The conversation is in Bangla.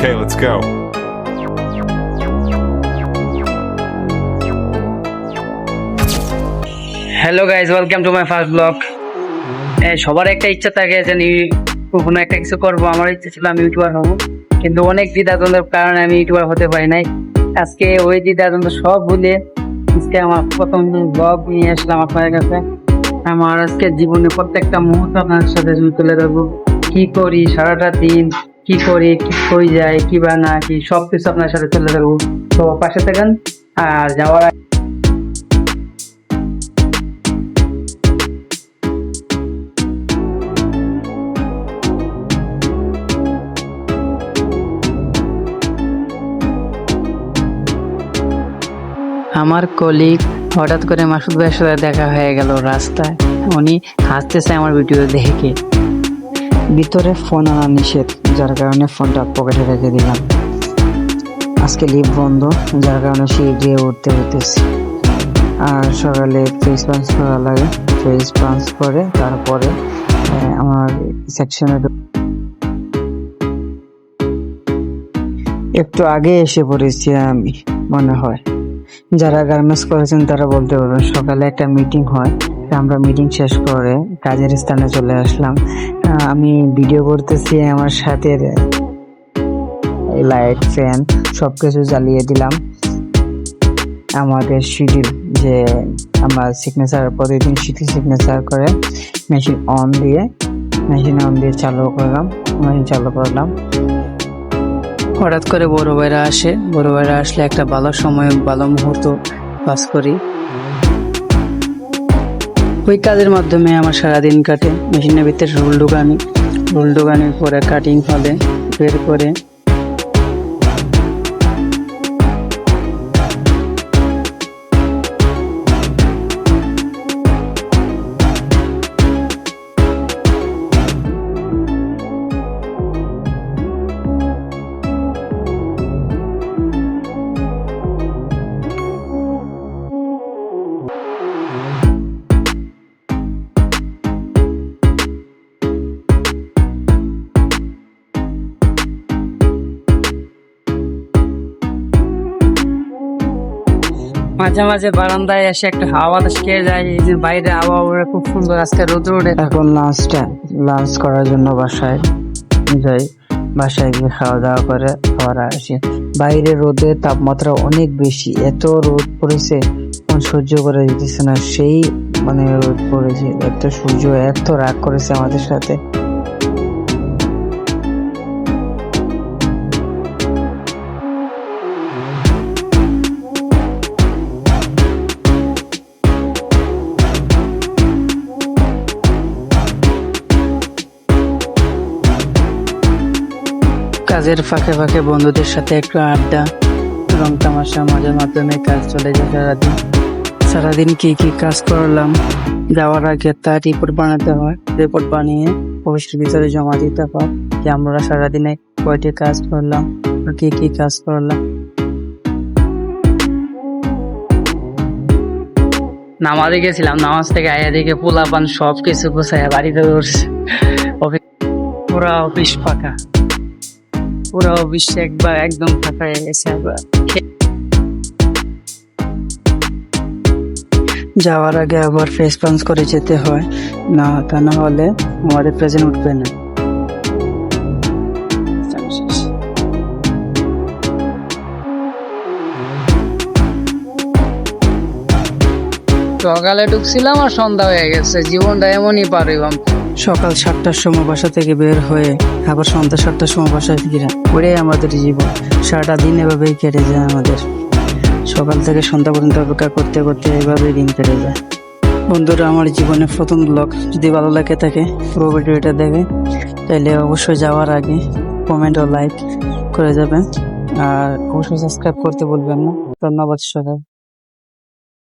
Okay, let's go. Hello guys welcome to my first blog সবার একটা ইচ্ছা থাকে যে কোনো একটা কিছু করব। আমার ইচ্ছা ছিল আমি ইউটিউবার হব। কিন্তু অনেক দ্বিধাদ্বন্দ্বের কারণে আমি ইউটিউবার হতে পারি নাই। আজকে ওই দ্বিধাদ্বন্দ্ব সব ভুলে আজকে আমার প্রথম ব্লগ নিয়ে আসলাম আপনাদের কাছে। আমার আজকে জীবনে প্রত্যেকটা মুহূর্ত আপনার সাথে তুলে ধরবো। কি করি সারাটা দিন? কি করি, কি কই যায় কি বা না কি সব কিছু আপনার সাথে চলে ধরবো। তো পাশে থাকেন, আর যাওয়ার আমার কলিগ হঠাৎ করে মাসুদ ভাইয়ের সাথে দেখা হয়ে গেল রাস্তায়। উনি হাসতেছে আমার ভিডিও দেখে। ভিতরে ফোন আনা নিষেধ। যার কারণে ফোনটা পকেটে রেখে দিলাম। আজকে লিভ বন্ধ, যার কারণে সেই গিয়ে উঠতে হইতেছে। আর সকালে ফেস পাঞ্চ করা লাগে। ফেস পাঞ্চ করে তারপরে আমার সেকশনে একটু আগে এসে পড়েছি আমি, মনে হয়। যারা গার্মেন্টস করেছেন তারা বলতে পারবেন, সকালে একটা মিটিং হয়। আমরা মিটিং শেষ করে কাজের স্থানে চলে আসলাম। আমি ভিডিও করতেছি আমার সাথে লাইট ফ্যান সব কিছু জ্বালিয়ে দিলাম। আমাদের শিডিউল যে আমরা সিগনেচার প্রতিদিন সিটি সিগনেচার করে মেশিন অন দিয়ে মেশিন অন দিয়ে চালু করলাম মেশিন চালু করলাম। হঠাৎ করে বড় ভাইরা আসে। বড় ভাইরা আসলে একটা ভালো সময়, ভালো মুহূর্ত পাস করি। ওই কাজের মাধ্যমে আমার সারাদিন কাটে। মেশিনের ভিতরে রোল ঢুকানি রোল ঢুকানির পরে কাটিং হবে বের করে মাঝে মাঝে বারান্দায় এসে একটা হাওয়া খেয়ে যায়। এই যে বাইরে আবহাওয়া খুব সুন্দর আজকে রোদ রোদে এখন লাঞ্চটা লাঞ্চ করার জন্য বাসায় যাই। বাসায় গিয়ে খাওয়া দাওয়া করে আবার আসি। বাইরে রোদের তাপমাত্রা অনেক বেশি। এত রোদ পড়েছে সহ্য করে দিতেছে না। সেই মানে রোদ পড়েছে। এত সূর্য, এত রাগ করেছে আমাদের সাথে। কাজের ফাঁকে ফাঁকে বন্ধুদের সাথে একটু আড্ডা, রং তামাশা, মজার মাধ্যমে কাজ চলে যায় সারাদিন। সারাদিন কি কি কাজ করলাম? যাওয়ার আগে তার রিপোর্ট বানাতে হয়। রিপোর্ট বানিয়ে অফিসের ভিতরে জমা দিতে হয় যে আমরা সারাদিনে কয়টি কাজ করলাম কি কি কাজ করলাম। নামাজে গেছিলাম, নামাজ থেকে আয়া দিকে পোলা পান সব কিছু গুছায় বাড়িতে অফিস পুরা অফিস ফাঁকা। পুরো অফিস একবার একদম ফাঁকা হয়ে গেছে একবার যাওয়ার আগে আবার ফেস পাঞ্চ করে যেতে হয়। না তা না হলে আমাদের প্রেজেন্ট উঠবে না। সকালে ঢুকছিলাম আর সন্ধ্যা হয়ে গেছে। জীবনটা এমনই পার হইলাম। সকাল সাতটার সময় বাসা থেকে বের হয়ে আবার সন্ধ্যা সাতটার সময় বাসায় ফিরে। ওটাই আমাদের জীবন। সারাটা দিন এভাবেই কেটে যায় আমাদের। সকাল থেকে সন্ধ্যা পর্যন্ত অপেক্ষা করতে করতে এভাবেই দিন কেটে যায়। বন্ধুরা, আমার জীবনের প্রথম ব্লগ যদি ভালো লাগে থাকে, পুরো ভিডিওটা দেখে তাহলে অবশ্যই যাওয়ার আগে কমেন্ট ও লাইক করে যাবেন। আর অবশ্যই সাবস্ক্রাইব করতে বলবেন না। ধন্যবাদ সবাই।